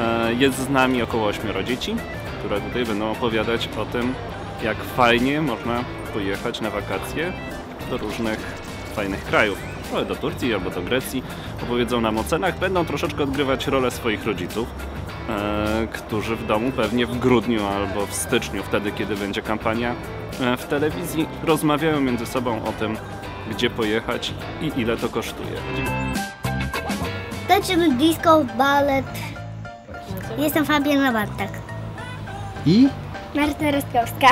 E, Jest z nami około 8 dzieci, które tutaj będą opowiadać o tym, jak fajnie można pojechać na wakacje do różnych fajnych krajów. Ale do Turcji albo do Grecji. Opowiedzą nam o cenach, będą troszeczkę odgrywać rolę swoich rodziców, którzy w domu pewnie w grudniu albo w styczniu, wtedy kiedy będzie kampania e, w telewizji, rozmawiają między sobą o tym, gdzie pojechać i ile to kosztuje. Tańczymy disco, balet. Jestem Fabiana Bartak. I? Marta Rostkowska.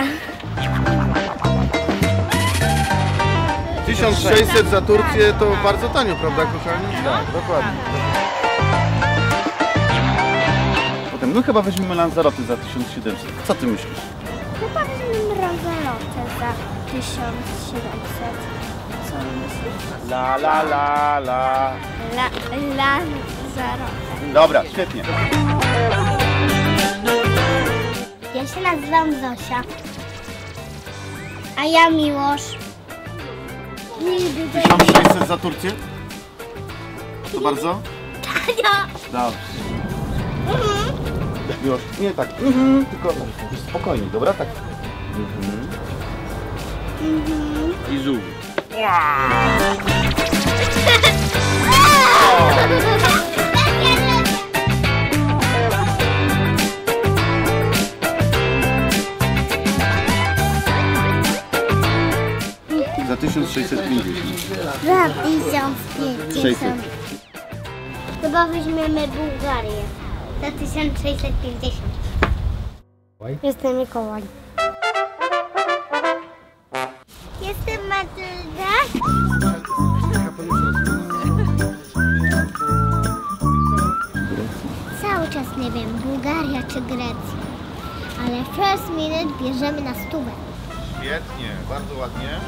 1600 za Turcję to bardzo tanio, prawda kochani? Tak, dokładnie. No chyba weźmiemy Lanzarote za 1700. Co ty myślisz? Chyba weźmiemy Lanzarote za 1700. Co myślisz? La la la la. La, Lanzarote. Dobra, świetnie. Ja się nazywam Zosia. A ja Miłosz. Nigdy 1600 za Turcję? To bardzo? Ja. Dobrze. Już, nie tak, mhm, tylko spokojnie, dobra? Tak. Mhm. I żółw. Za 1650. Za 1500. 600. Chyba weźmiemy Bułgarię. Za 1650. Jestem Mikołaj. Jestem Matylda. Cały czas nie wiem, Bułgaria czy Grecja. Ale first minute bierzemy na stówę. Świetnie, bardzo ładnie.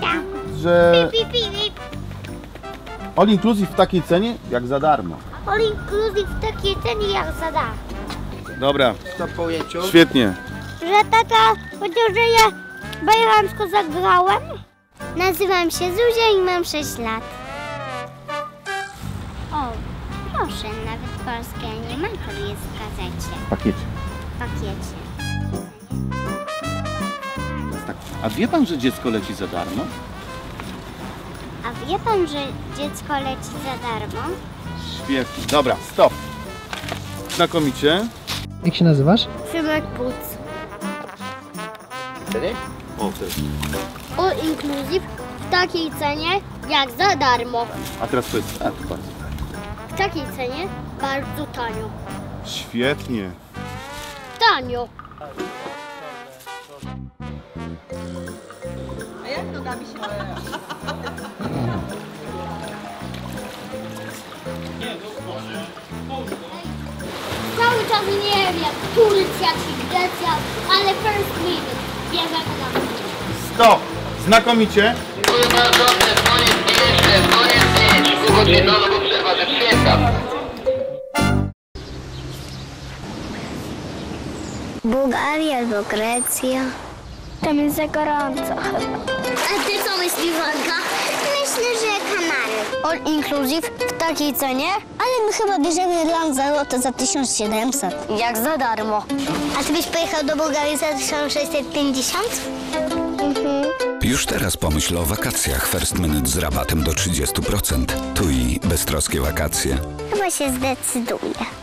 Tam. Że Pi, pi, pi. All inclusive w takiej cenie jak za darmo. All inclusive w takiej cenie jak za darmo. Dobra, pojęciu. świetnie. że tata powiedział, że ja bajransko zagrałem. Nazywam się Zuzia i mam 6 lat. O, proszę, nawet polski animator jest w gazecie, Pakiecie. w pakiecie. Tak. A wie pan, że dziecko leci za darmo? A wie pan, że dziecko leci za darmo? Świetnie. Dobra, stop. Znakomicie. Jak się nazywasz? Szymek Puc. O, też. All inclusive w takiej cenie jak za darmo. A teraz to jest... A, tu bardzo. W takiej cenie bardzo tanio. Świetnie. Tanio. Cały czas nie wiem, Turcja czy Grecja, ale first minute bierzemy na to. Stop. Znakomicie. Dziękuję bardzo, to jest koniec jest koniec zdjęć. Ugodniono, bo przerwa ze święta. Bułgaria albo Grecja. Tam jest za gorąco chyba. A ty co myślisz, Wanka? Myślę, że Kanary. All inclusive w takiej cenie? Ale my chyba bierzemy Lanzarote za 1700. Jak za darmo. A ty byś pojechał do Bułgarii za 1650? Mhm. Już teraz pomyśl o wakacjach First Minute z rabatem do 30%. Tu i beztroskie wakacje. Chyba się zdecyduję.